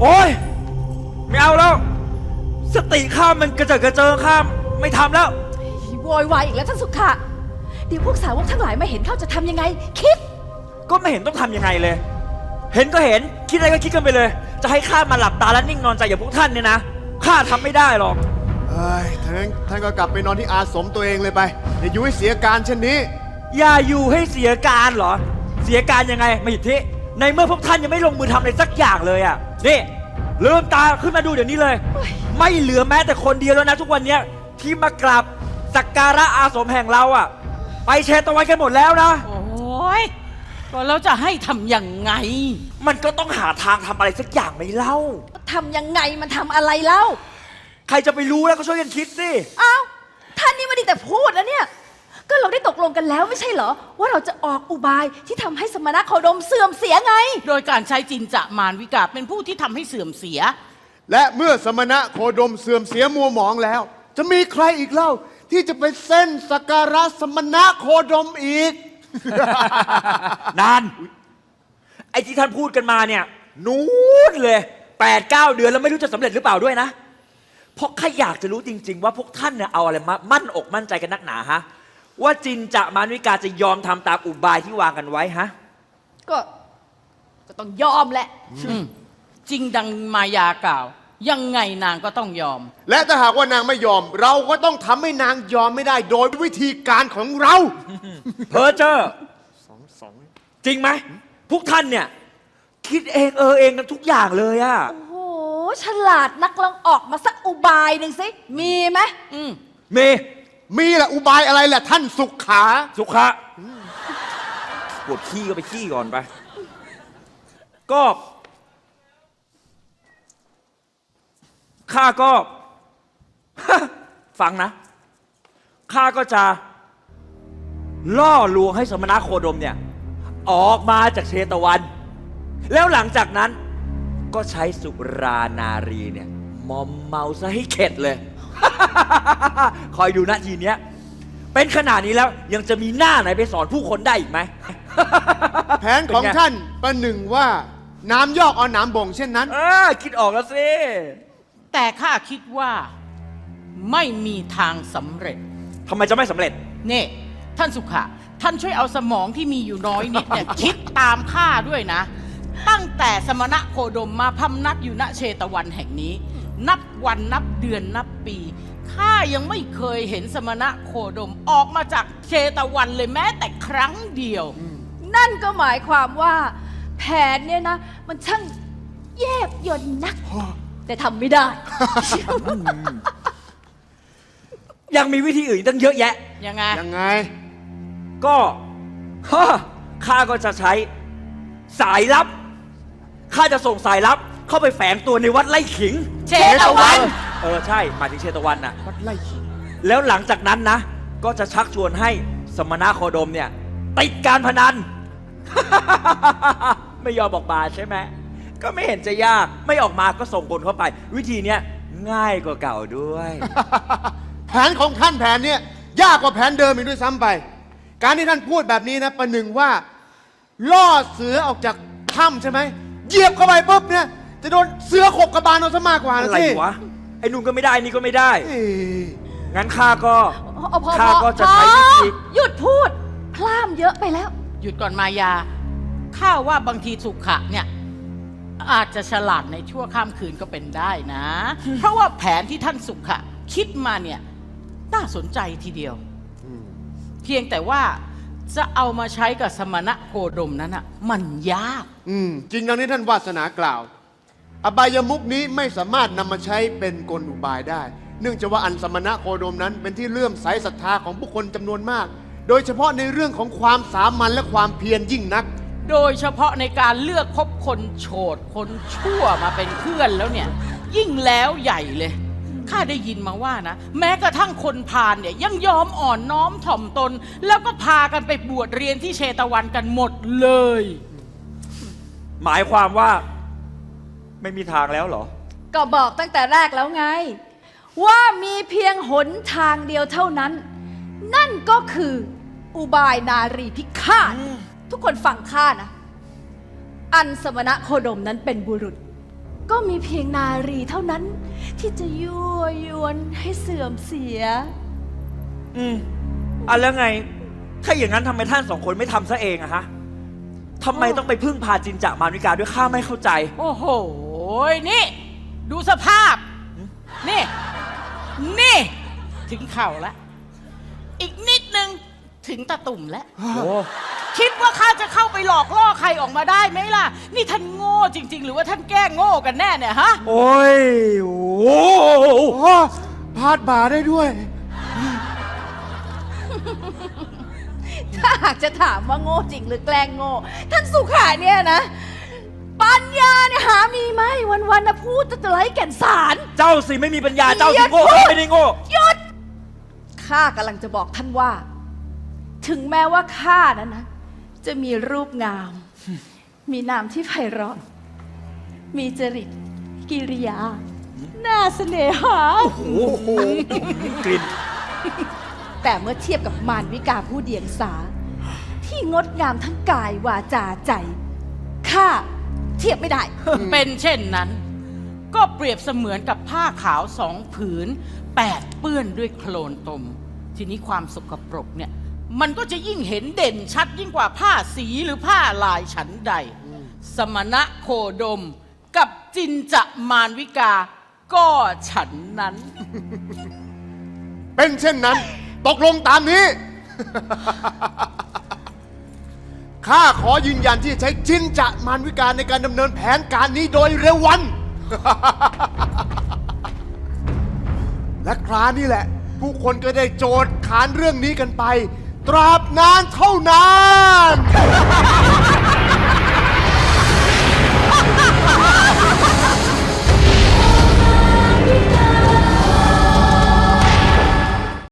โอ้ยไม่เอาแล้ว สติข้ามมันกระเจิดกระเจิงข้ามไม่ทำแล้ว โวยวายอีกแล้วท่านสุขะเดี๋ยวพวกสาวกทั้งหลายมาเห็นเข้าจะทำยังไง คิด ก็ไม่เห็นต้องทำยังไงเลย เห็นก็เห็นคิดอะไรก็คิดกันไปเลย จะให้ข้ามาหลับตาและนิ่งนอนใจอย่างพวกท่านเนี่ยนะข้าทำไม่ได้หรอก เอ้ยท่านท่านก็กลับไปนอนที่อาสมตัวเองเลยไปอย่าอยู่ให้เสียการเช่นนี้ อย่าอยู่ให้เสียการเหรอ เสียการยังไงมาหิทธิในเมื่อพวกท่านยังไม่ลงมือทำอะไรสักอย่างเลยอะ นี่ลืมตาขึ้นมาดูเดี๋ยวนี้เลย ไม่เหลือแม้แต่คนเดียวแล้วนะทุกวันเนี้ยที่มากราบสักการะอาสมแห่งเราอะ ไปเชตะวันกันหมดแล้วนะ โอ้ยก็เราจะให้ทำยังไง มันก็ต้องหาทางทำอะไรสักอย่างไหมเล่า ทำยังไงมันทำอะไรเล่า ใครจะไปรู้แล้วก็ช่วยกันคิดสิอ้าวท่านนี่ไมาดีแต่พูดแล้วเนี่ย ก็เราได้ตกลงกันแล้วไม่ใช่เหรอ ว่าเราจะออกอุบายที่ทำให้สมณะโคดมเสื่อมเสียไง โดยการใช้จินจะมารวิกาเป็นผู้ที่ทำให้เสื่อมเสีย และเมื่อสมณะโคดมเสื่อมเสียมัวหมองแล้ว จะมีใครอีกเล่า ที่จะไปเส้นสักการะสมณะโคดมอีก นาน ไอ้ที่ท่านพูดกันมาเนี่ยนู้นเลยแปดเก้าเดือนแล้วไม่รู้จะสำเร็จหรือเปล่าด้วยนะ เพราะข้าอยากจะรู้จริง ๆ ว่าพวกท่านเนี่ยเอาอะไรมามั่นอกมั่นใจกันนักหนาฮะ ว่าจินจะมานวิกาจะยอมทำตามอุบายที่วางกันไว้ฮะ ก็ ก็ต้องยอมแหละ อืมจริงดังมายากล่าว ยังไงนางก็ต้องยอม และถ้าหากว่านางไม่ยอม เราก็ต้องทำให้นางยอมไม่ได้โดยวิธีการของเรา เพอเจอร์จริงไหม พวกท่านเนี่ย คิดเองเออเองกันทุกอย่างเลยอะโอ้โห ฉลาดนักลองออกมาสักอุบายหนึ่งสิ มีไหมอืม เม มีแหละอุบายอะไรแหละท่านสุขขา สุขะปวดขี้ก็ไปขี้ก่อนไป ก็ข้าก็ ฟังนะข้าก็จะ ล่อลวงให้สมณะโคดมเนี่ย ออกมาจากเชตวัน แล้วหลังจากนั้น ก็ใช้สุรานารีเนี่ยมอมเมาซะให้เข็ดเลย คอยดูนะทีเนี้ย เป็นขนาดนี้แล้วยังจะมีหน้าไหนไปสอนผู้คนได้อีกไหม แผนของท่านประหนึ่งว่าน้ำยอกเอาน้ำบ่งเช่นนั้น เออคิดออกแล้วสิ แต่ข้าคิดว่าไม่มีทางสำเร็จ ทำไมจะไม่สำเร็จ นี่ ท่านสุขะ ท่านช่วยเอาสมองที่มีอยู่น้อยนิดเนี่ย คิดตามข้าด้วยนะ ตั้งแต่สมณะโคดมมาพำนักอยู่ณเชตวันแห่งนี้ นับวันนับเดือนนับปี ข้ายังไม่เคยเห็นสมณะโคดมออกมาจากเชตวันเลยแม้แต่ครั้งเดียว นั่นก็หมายความว่า แผนเนี่ยนะ มันช่างแยบยนนัก แต่ทำไม่ได้ ยังมีวิธีอื่นอีกตั้งเยอะแยะ ยังไง ยังไง ก็ฮะข้าก็จะใช้สายลับ ข้าจะส่งสายลับเข้าไปแฝงตัวในวัดไล่ขิง เชตวัน เออใช่หมายถึงเชตวันน่ะ วัดไล่ขิงแล้วหลังจากนั้นนะ ก็จะชักชวนให้สมณะโคดมเนี่ยติดการพนัน ไม่ยอมออกมาใช่ไหม ก็ไม่เห็นจะยากไม่ออกมาก็ส่งคนเข้าไป วิธีเนี้ยง่ายกว่าเก่าด้วย แผนของท่านแผนเนี้ยยากกว่าแผนเดิมอีกด้วยซ้ำไป การที่ท่านพูดแบบนี้นะประหนึ่งว่า ล่อเสือออกจากถ้ำใช่ไหมเหยียบเข้าไปปุ๊บเนี่ย จะโดนเสือขบกระบาลเอาซะมากกว่านะอะไรสิวะ ไอ้นุ่นก็ไม่ได้ไอ้นี่ก็ไม่ได้ เอ้ยงั้นข้าก็เอาพอข้าพอก็จะพอใช้วิธี หยุดพูด พล่ามเยอะไปแล้ว หยุดก่อนมายา ข้าว่าบางทีสุขะเนี่ย อาจจะฉลาดในชั่วข้ามคืนก็เป็นได้นะ เพราะว่าแผนที่ท่านสุขะ คิดมาเนี่ย น่าสนใจทีเดียวเพียงแต่ว่าจะเอามาใช้กับสมณะโคดมนั้นอะ มันยาก อืมจริงดังที่ท่านวาสนากล่าว อบายมุกนี้ไม่สามารถนำมาใช้เป็นกลอุบายได้ เนื่องจากว่าอันสมณะโคดมนั้นเป็นที่เลื่อมใสศรัทธาของผู้คนจำนวนมาก โดยเฉพาะในเรื่องของความสามัญและความเพียรยิ่งนัก โดยเฉพาะในการเลือกคบคนโฉดคนชั่วมาเป็นเพื่อนแล้วเนี่ย ยิ่งแล้วใหญ่เลยข้าได้ยินมาว่านะ แม้กระทั่งคนพาลเนี่ยยังยอมอ่อนน้อมถ่อมตน แล้วก็พากันไปบวชเรียนที่เชตวันกันหมดเลย หมายความว่า ไม่มีทางแล้วเหรอ ก็บอกตั้งแต่แรกแล้วไง ว่ามีเพียงหนทางเดียวเท่านั้น นั่นก็คืออุบายนารีพิฆาตทุกคนฟังข้านะ อันสมณะโคดมนั้นเป็นบุรุษ ก็มีเพียงนารีเท่านั้น ที่จะยั่วยวนให้เสื่อมเสีย อืมอะแล้วไง ถ้าอย่างนั้นทำไมท่านสองคนไม่ทำซะเองอะฮะทำไมต้องไปพึ่งพาจินจากมารวิกาด้วยข้าไม่เข้าใจ โอ้โห นี่ ดูสภาพ นี่ นี่ ถึงเข่าแล้ว อีกนิดนึง ถึงตะตุ่มแล้ว โอ้คิดว่าข้าจะเข้าไปหลอกล่อใครออกมาได้ไหมล่ะ นี่ท่านโง่จริง ๆ หรือว่าท่านแกล้งโง่กันแน่เนี่ยฮะ โอ้ยโอ้โหโอ้พาดบ่าได้ด้วย ถ้าหากจะถามว่าโง่จริงหรือแกล้งโง่ ท่านสุขาเนี่ยนะปัญญาเนี่ย หามีไหมวันๆนะพูดจะไร้แก่นสาร เจ้าสิไม่มีปัญญาเจ้าสิโง่อย่าพูดข้าไม่ได้โง่ หยุด ข้ากำลังจะบอกท่านว่า ถึงแม้ว่าข้านั้นนะ จะมีรูปงาม มีนามที่ไพเราะ มีจริตกิริยา น่าเสน่หา โอ้โหกลิ่นแต่เมื่อเทียบกับมารวิกาผู้เดียงสา ที่งดงามทั้งกายวาจาใจ ข้า เทียบไม่ได้ เป็นเช่นนั้น ก็เปรียบเสมือนกับผ้าขาวสองผืน แปดเปื้อนด้วยโคลนตม ทีนี้ความสกปรกเนี่ย มันก็จะยิ่งเห็นเด่นชัดยิ่งกว่าผ้าสีหรือผ้าลายฉันใด สมณะโคดม กับจินจะมารวิกา ก็ฉันนั้น เป็นเช่นนั้น ตกลงตามนี้ ข้าขอยืนยันที่จะใช้จินจะมารวิการในการดำเนินแผนการนี้โดยเร็ววัน และครานี่แหละ ผู้คนก็ได้โจทย์ขานเรื่องนี้กันไป ตราบนานเท่านาน